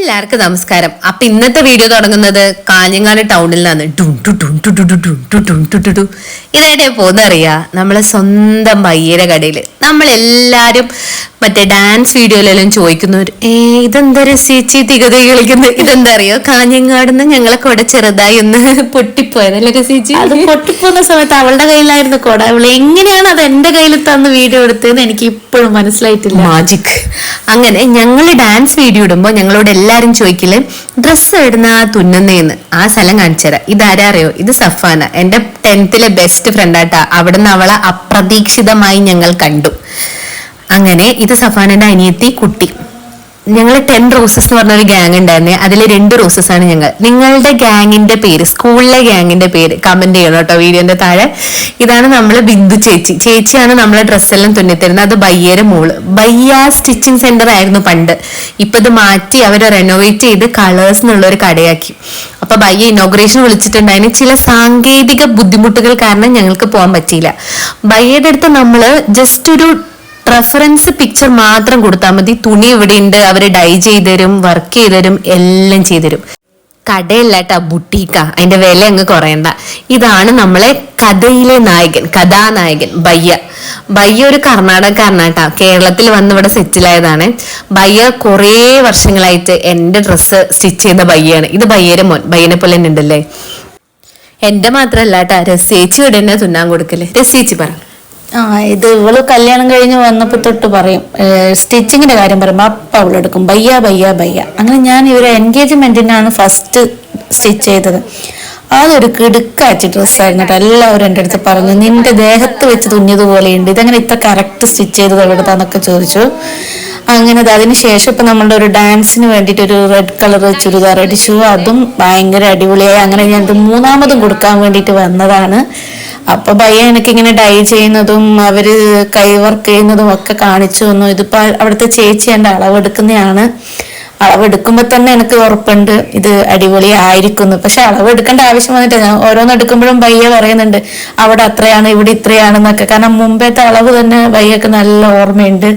എല്ലാവർക്കും നമസ്കാരം അപ്പൊ ഇന്നത്തെ വീഡിയോ തുടങ്ങുന്നത് കാഞ്ഞങ്ങാട് ടൗണിൽ നിന്നാണ്. ഇതായിട്ട് പോകുന്ന അറിയാ നമ്മളെ സ്വന്തം ബയ്യര കടയിൽ നമ്മളെല്ലാരും മറ്റേ ഡാൻസ് വീഡിയോയിലെല്ലാം ചോദിക്കുന്നവർ ഏ ഇതെന്താ രസിച്ച് തികത കളിക്കുന്നത് ഇതെന്താ അറിയോ കാഞ്ഞങ്ങാട് നിന്ന് ഞങ്ങളെ കൊട ചെറുതായി ഒന്ന് പൊട്ടിപ്പോയതല്ലേ രസിച്ച് അത് പൊട്ടിപ്പോകുന്ന സമയത്ത് അവളുടെ കയ്യിലായിരുന്നു കൊട. അവൾ എങ്ങനെയാണ് അത് എന്റെ കയ്യിൽ തന്ന് വീഡിയോ എടുത്തതെന്ന് എനിക്ക് ഇപ്പോഴും മനസ്സിലായിട്ടില്ല. മാജിക് അങ്ങനെ ഞങ്ങൾ ഡാൻസ് വീഡിയോ ഇടുമ്പോൾ ഞങ്ങളോട് എല്ലാരും ചോദിക്കൽ ഡ്രസ്സ് ഇടുന്ന തുന്നുന്നേന്ന്? ആ സ്ഥലം കാണിച്ചുതരാം. ഇതാരാ അറിയോ? ഇത് സഫാന. എന്റെ ടെൻത്തിലെ ബെസ്റ്റ് ഫ്രണ്ട് ഫ്രണ്ടാട്ടാ അവിടുന്ന് അവളെ അപ്രതീക്ഷിതമായി ഞങ്ങൾ കണ്ടു. അങ്ങനെ ഇത് സഫാനന്റെ അനിയത്തി കുട്ടി. ഞങ്ങൾ ടെൻ റോസസ് എന്ന് പറഞ്ഞൊരു ഗ്യാങ് ഉണ്ടായിരുന്നേ. അതിൽ രണ്ട് റോസസ് ആണ് ഞങ്ങൾ. നിങ്ങളുടെ ഗ്യാങ്ങിന്റെ പേര് സ്കൂളിലെ ഗ്യാങ്ങിന്റെ പേര് കമന്റ് ചെയ്യണം കേട്ടോ വീഡിയോന്റെ താഴെ. ഇതാണ് നമ്മൾ ബിന്ദു ചേച്ചി. ചേച്ചിയാണ് നമ്മളെ ഡ്രസ്സെല്ലാം തുന്നിത്തരുന്നത്. അത് ബയ്യേരെ മോൾ. ബയ്യ സ്റ്റിച്ചിങ് സെന്റർ ആയിരുന്നു പണ്ട്. ഇപ്പൊ ഇത് മാറ്റി അവർ റെനോവേറ്റ് ചെയ്ത് കളേഴ്സ് എന്നുള്ള ഒരു കടയാക്കി. അപ്പൊ ബയ്യ ഇനോഗ്രേഷൻ വിളിച്ചിട്ടുണ്ടായിരുന്നു. ചില സാങ്കേതിക ബുദ്ധിമുട്ടുകൾ കാരണം ഞങ്ങൾക്ക് പോകാൻ പറ്റിയില്ല. ബയ്യയുടെ അടുത്ത് നമ്മൾ ജസ്റ്റ് ഒരു റെഫറൻസ് പിക്ചർ മാത്രം കൊടുത്താൽ മതി. തുണി ഇവിടെ ഉണ്ട് അവർ ഡൈ ചെയ്തുതരും വർക്ക് ചെയ്ത് തരും എല്ലാം ചെയ്തുതരും. തരും കേട്ടാ ബുട്ടീക്ക അതിന്റെ വില അങ്ങ് കുറയണ്ട. ഇതാണ് നമ്മളെ കഥയിലെ നായകൻ കഥാനായകൻ ബയ്യ. ബയ്യ ഒരു കർണാടകക്കാരനാട്ടാ. കേരളത്തിൽ വന്ന് ഇവിടെ സെറ്റിൽ ആയതാണ് ബയ്യ കുറേ വർഷങ്ങളായിട്ട് എന്റെ ഡ്രസ്സ് സ്റ്റിച്ച് ചെയ്ത ബയ്യാണ്. ഇത് ബയ്യരെ മോൻ. ബയ്യനെ പോലെ തന്നെ ഉണ്ടല്ലേ? എന്റെ മാത്രല്ലാട്ടാ രസേച്ചി ഇവിടെ തന്നെ തുന്നാൻ കൊടുക്കൽ. രസേച്ചി പറ. ആ ഇത് ഇവൾ കല്യാണം കഴിഞ്ഞ് വന്നപ്പോ തൊട്ട് പറയും സ്റ്റിച്ചിങ്ങിന്റെ കാര്യം പറയുമ്പോ അപ്പ അവളെടുക്കും ബയ്യ ബയ്യ ബയ്യ. അങ്ങനെ ഞാൻ ഇവരെ എൻഗേജ്മെന്റിനാണ് ഫസ്റ്റ് സ്റ്റിച്ച് ചെയ്തത്. അതൊരു കിടുക്കാച്ച ഡ്രസ്സായിരുന്നു കേട്ടോ. എല്ലാവരും എന്റെ അടുത്ത് പറഞ്ഞു നിന്റെ ദേഹത്ത് വെച്ച് തുന്നിയതുപോലെയുണ്ട് ഇതെങ്ങനെ ഇത്ര കറക്റ്റ് സ്റ്റിച്ച് ചെയ്തത് എവിടുത്താന്നൊക്കെ ചോദിച്ചു. അങ്ങനെ അത് അതിന് ശേഷം ഇപ്പൊ നമ്മളുടെ ഒരു ഡാൻസിന് വേണ്ടിയിട്ട് ഒരു റെഡ് കളർ ചുരിദാർ അടിച്ചു. അതും ഭയങ്കര അടിപൊളിയായി. അങ്ങനെ ഞാൻ മൂന്നാമതും കൊടുക്കാൻ വേണ്ടിയിട്ട് വന്നതാണ്. അപ്പൊ എനിക്ക് ഇങ്ങനെ ഡൈ ചെയ്യുന്നതും അവർ കൈ വർക്ക് ചെയ്യുന്നതും ഒക്കെ കാണിച്ചു തന്നു. ഇതിപ്പോ അവിടുത്തെ ചേച്ചി എന്റെ അളവെടുക്കുന്നതാണ് അളവെടുക്കുമ്പോ തന്നെ എനിക്ക് ഉറപ്പുണ്ട്. ഇത് അടിപൊളി ആയിരിക്കുന്നു പക്ഷെ അളവെടുക്കേണ്ട ആവശ്യം വന്നിട്ട് ഞാൻ ഓരോന്ന് എടുക്കുമ്പോഴും ഭയ്യ പറയുന്നുണ്ട്. അവിടെ അത്രയാണ് ഇവിടെ ഇത്രയാണെന്നൊക്കെ. കാരണം മുമ്പത്തെ അളവ് തന്നെ വയ്യൊക്കെ നല്ല ഓർമ്മയുണ്ട്.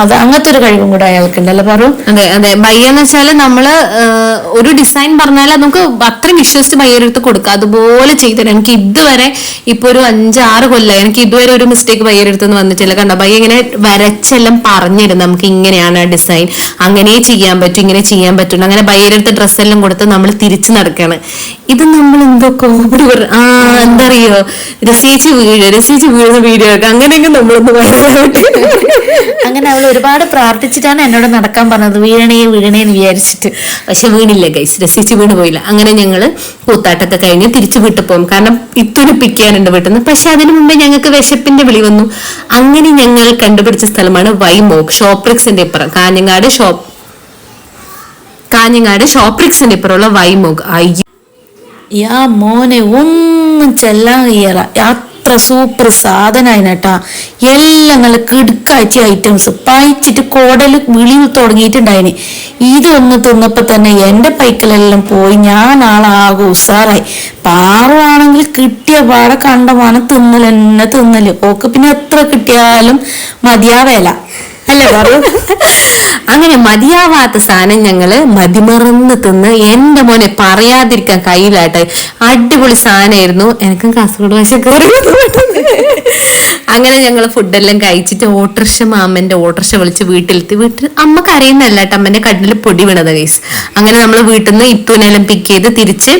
അത് അങ്ങനത്തെ ഒരു കഴിവും കൂടെ അയാൾക്കുണ്ടല്ലോ പറയൂ അതെ അതെ. ബയ്യെന്ന് വെച്ചാൽ നമ്മൾ ഏഹ്, ഒരു ഡിസൈൻ പറഞ്ഞാൽ നമുക്ക് അത്രയും വിശ്വസിച്ച് ബയ്യരെടുത്ത് കൊടുക്കുക അതുപോലെ ചെയ്തുതരാം എനിക്ക് ഇതുവരെ ഇപ്പൊ ഒരു അഞ്ചാറ് കൊല്ലം എനിക്ക് ഇതുവരെ ഒരു മിസ്റ്റേക്ക് ബയ്യരെടുത്ത് നിന്ന് വന്നിട്ടില്ല. കണ്ടോ? ബയ്യ ഇങ്ങനെ വരച്ചെല്ലാം പറഞ്ഞിരുന്നു. നമുക്ക് ഇങ്ങനെയാണ് ഡിസൈൻ അങ്ങനെ ചെയ്യാൻ പറ്റും. ഇങ്ങനെ ചെയ്യാൻ പറ്റുന്നു അങ്ങനെ ബയ്യരെടുത്ത് ഡ്രസ്സെല്ലാം കൊടുത്ത് നമ്മൾ തിരിച്ചു നടക്കാണ്. ഇത് നമ്മൾ എന്തോ കോമഡി പറ- ആ എന്താ അറിയോ രസിച്ച് വീഴ രസിച്ച് വീഴുന്ന വീഡിയോ ഒക്കെ അങ്ങനെയൊക്കെ നമ്മളൊന്ന് പറയാനായിട്ട് അങ്ങനെ അവൾ ഒരുപാട് പ്രാർത്ഥിച്ചിട്ടാണ് എന്നോട് നടക്കാൻ പറഞ്ഞത്. വീഴണേ വീഴണേ എന്ന് വിചാരിച്ചിട്ട്. പക്ഷെ വീണില്ല ഗൈസ് രസിച്ച് വീണ് പോയില്ല. അങ്ങനെ ഞങ്ങൾ കൂത്താട്ടൊക്കെ കഴിഞ്ഞ് തിരിച്ചു വിട്ടു പോകും. കാരണം ഇത്തൊരു പിക്കാനുണ്ട് വീട്ടിൽ നിന്ന്. പക്ഷെ അതിനു മുമ്പേ ഞങ്ങൾക്ക് വിശപ്പിന്റെ വിളി വന്നു. അങ്ങനെ ഞങ്ങൾ കണ്ടുപിടിച്ച സ്ഥലമാണ് വൈമോക് ഷോപ്രിക്സിന്റെ ഇപ്പുറം. കാഞ്ഞങ്ങാട് ഷോപ്പ് കാഞ്ഞങ്ങാട് ഷോപ്രിക്സിന്റെ ഇപ്പുറമുള്ള വൈമുഖ്. അയ്യോ. യാ മോനെ ഒന്നും ചെല്ലാൻ കഴിയല അത്ര സൂപ്പർ സാധനമായിട്ടാ എല്ലാം നല്ല കിടുക്കാഴ്ച ഐറ്റംസ് പായിച്ചിട്ട് കോടൽ വിളി തുടങ്ങിയിട്ടുണ്ടായിന്. ഇതൊന്ന് തിന്നപ്പോ തന്നെ എന്റെ പൈക്കലെല്ലാം പോയി. ഞാൻ ആളാകെ ഉഷാറായി പാറുവാണെങ്കിൽ കിട്ടിയ പാടെ തിന്നൽ എന്നെ തിന്നൽ. ഓക്ക് പിന്നെ എത്ര കിട്ടിയാലും മതിയാവേല. അല്ലേ അങ്ങനെ മതിയാവാത്ത സാധനം ഞങ്ങൾ മതിമറന്ന് തിന്ന് എന്റെ മോനെ പറയാതിരിക്കാൻ കയ്യിലാട്ടെ അടിപൊളി സാധനമായിരുന്നു. എനിക്കും കാസർഗോഡ് ഭാഷ അങ്ങനെ ഞങ്ങൾ ഫുഡെല്ലാം കഴിച്ചിട്ട് ഓട്ടർഷ മാമന്റെ ഓട്ടർഷ വിളിച്ച് വീട്ടിലെത്തി. വീട്ടിൽ അമ്മയ്ക്ക് അറിയുന്നല്ല അമ്മന്റെ കണ്ണിൽ പൊടി വീണത് ഗൈസ് അങ്ങനെ നമ്മൾ വീട്ടിൽ നിന്ന് ഇപ്പൂനെല്ലാം പിക്ക് ചെയ്ത് തിരിച്ച്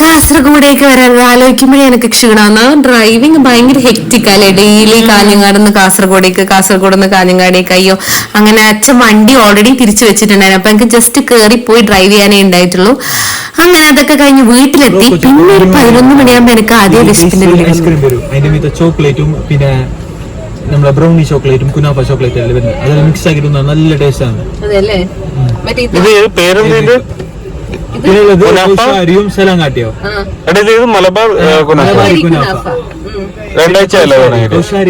കാസർഗോഡേക്ക് വരാൻ ആലോചിക്കുമ്പോഴേ എനിക്ക് ക്ഷീണമാണ്. ഡ്രൈവിംഗ് ഭയങ്കര ഹെക്റ്റിക് അല്ലേ? ഡെയിലി കാഞ്ഞങ്ങാട് നിന്ന് കാസർഗോഡേക്ക് കാസർഗോഡ് നിന്ന് കാഞ്ഞങ്ങാടേക്ക്. അയ്യോ അങ്ങനെ അച്ഛൻ വണ്ടി ഓൾറെഡി തിരിച്ചു വെച്ചിട്ടുണ്ടായിരുന്നു. അപ്പൊ എനിക്ക് ജസ്റ്റ് കയറി പോയി ഡ്രൈവ് ചെയ്യാനേ ഉണ്ടായിട്ടുള്ളൂ. അങ്ങനെ അതൊക്കെ കഴിഞ്ഞ് വീട്ടിലെത്തി. പിന്നെ ഒരു പതിനൊന്ന് മണിയാകുമ്പോ എനിക്ക് ആദ്യം വിശപ്പിന്റെ ചോക്ലേറ്റും പിന്നെ നമ്മുടെ ബ്രൗണി ചോക്ലേറ്റും കുനാപ്പ ചോക്ലേറ്റ് എല്ലാം വരുന്നത്. അതെല്ലാം മിക്സ് ആക്കി തിന്നാൽ നല്ല ടേസ്റ്റ് ആണ്. ഇത് മലബാർ രണ്ടാഴ്ച അല്ലേ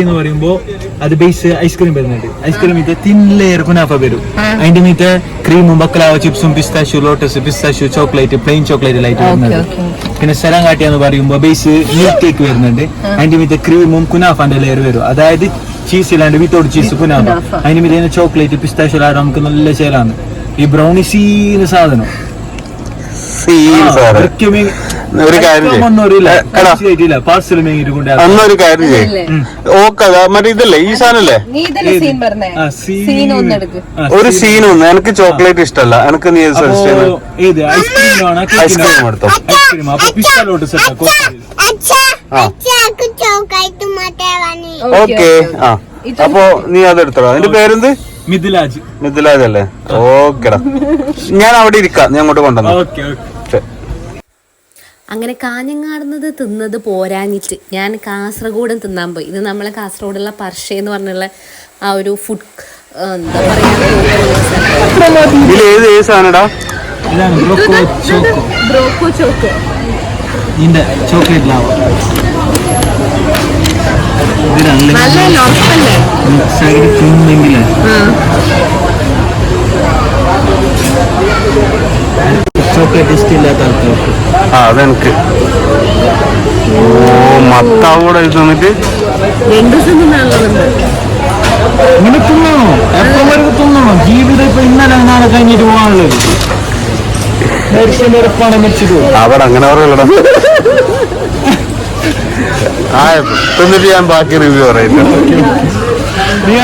എന്ന് പറയുമ്പോ അത് ബേസ് ഐസ്ക്രീം വരുന്നുണ്ട്. ഐസ്ക്രീം മീത്ത തിൻ ലെയർ കുനാഫ വരും. അതിന്റെ മീത്ത ക്രീമും baklava ചിപ്സും pistachio lotus pistachio chocolate plain chocolate light വരുന്നത് പിന്നെ സലാങ്കാട്ടി എന്ന് പറയുമ്പോ ബേസ് മിൽക്ക് കേക്ക് വരുന്നുണ്ട്. അതിന്റെ മീത്ത ക്രീമും കുനാഫാന്റെ ലെയർ വരും. അതായത് ചീസ് ഇല്ലാണ്ട് വിത്തൗട്ട് ചീസ് കുനാഫ. അതിന്റെ മീത ചോക്ലേറ്റ് പിസ്താഷ്യൂ നമുക്ക് നല്ല ചേലാണ്. ഈ ബ്രൗണി സീന സാധനം. Scene sir. ഒരു കാര്യം അന്നൊരു കാര്യം ചെയ്യ്. ഓക്കെ മറ്റേ ഇതല്ലേ ഈ സാധനല്ലേ? ഒരു സീൻ ഒന്ന്. എനിക്ക് ചോക്ലേറ്റ് ഇഷ്ടമല്ല എനിക്ക് നീ സജസ്റ്റ് ചെയ്യുന്നത്? ഐസ്ക്രീം എടുത്തോ. ഓക്കെ ആ. അപ്പൊ നീ അതെടുത്തോ അതിന്റെ പേരെന്ത്? മിഥിലാജ്. മിഥിലാജ് അല്ലേ? ഓക്കെടാ ഞാൻ അവിടെ ഇരിക്കാം. ഞാൻ അങ്ങോട്ട് കൊണ്ടുവന്നു. അങ്ങനെ കാഞ്ഞങ്ങാടുന്നത് തിന്നത് പോരാഞ്ഞിട്ട് ഞാൻ കാസർഗോഡും തിന്നാൻ പോയി. ഇത് നമ്മളെ കാസർഗോഡുള്ള പർഷ എന്ന് പറഞ്ഞുള്ള ആ ഒരു ഫുഡ് എന്താ പറയാ നല്ല ആൾക്കാർക്ക്. ആ അതെനിക്ക്. ഓ മത്താവൂടെ ഇത് തന്നിട്ട്? രണ്ടു ദിവസം തിന്നാനുള്ളതുണ്ട് ഇങ്ങനെ തിന്നണോ? എപ്പം വരെ തിന്നണോ? ജീവിതം ഇപ്പൊ ഇന്നലെ നാളെ കഴിഞ്ഞിട്ട് പോകാനുള്ളത്. മരിച്ചതിന്റെ ഉറപ്പാണ് മരിച്ചത്. അവിടെ അങ്ങനെ പറയലടാ. ആ തിന്നിട്ട് ഞാൻ ബാക്കി റിവ്യൂ പറയുന്നു നീ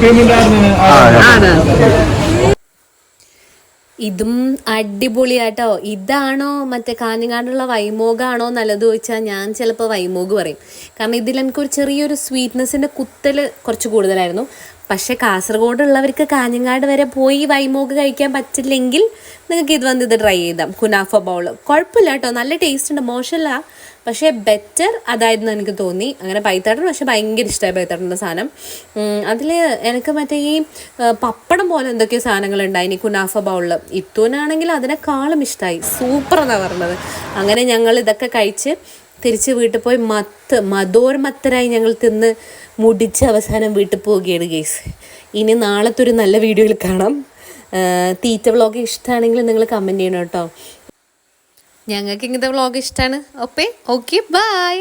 പേയ്മെന്റ് ആ ഞാൻ- ഇതും അടിപൊളിയാട്ടോ. ഇതാണോ മറ്റേ കാഞ്ഞങ്ങാടുള്ള വൈമോഗാണോ നല്ലത് ചോദിച്ചാൽ ഞാൻ ചിലപ്പോൾ വൈമോഗ് പറയും. കാരണം ഇതിൽ എനിക്കൊരു ചെറിയൊരു സ്വീറ്റ്നെസ്സിന്റെ കുത്തൽ കുറച്ച് കൂടുതലായിരുന്നു. പക്ഷേ കാസർഗോഡുള്ളവർക്ക് കാഞ്ഞങ്ങാട് വരെ പോയി വൈമോഗ് കഴിക്കാൻ പറ്റില്ലെങ്കിൽ നിങ്ങൾക്ക് ഇത് വന്ന് ഇത് ട്രൈ ചെയ്താം. കുനാഫ ബൗൾ കുഴപ്പമില്ല കേട്ടോ നല്ല ടേസ്റ്റ് ഉണ്ട്. മോശമല്ല പക്ഷേ ബെറ്റർ അതായിരുന്നു എനിക്ക് തോന്നി. അങ്ങനെ പൈത്താട്ടൻ പക്ഷെ ഭയങ്കര ഇഷ്ടമായി പൈത്താട്ടന്റെ സാധനം. അതിൽ എനിക്ക് മറ്റേ ഈ പപ്പടം പോലെ എന്തൊക്കെയോ സാധനങ്ങൾ ഉണ്ടായി കുനാഫ ബൗളിൽ ഇത്തൂനാണെങ്കിൽ അതിനേക്കാളും ഇഷ്ടമായി സൂപ്പർ എന്നാണ് പറഞ്ഞത്. അങ്ങനെ ഞങ്ങൾ ഇതൊക്കെ കഴിച്ച് തിരിച്ച് വീട്ടിൽ പോയി മത്ത് മതോർമത്തരായി ഞങ്ങൾ തിന്ന് മുടിച്ച് അവസാനം വീട്ടിൽ പോവുകയാണ് ഗേസ് ഇനി നാളത്തെ ഒരു നല്ല വീഡിയോയിൽ കാണാം. തീറ്റ വ്ളോഗ് ഇഷ്ടമാണെങ്കിൽ നിങ്ങൾ കമന്റ് ചെയ്യണം കേട്ടോ. ഞങ്ങൾക്ക് ഇങ്ങനത്തെ വ്ളോഗ് ഇഷ്ടമാണ് ഓപ്പേ ഓക്കെ ബൈ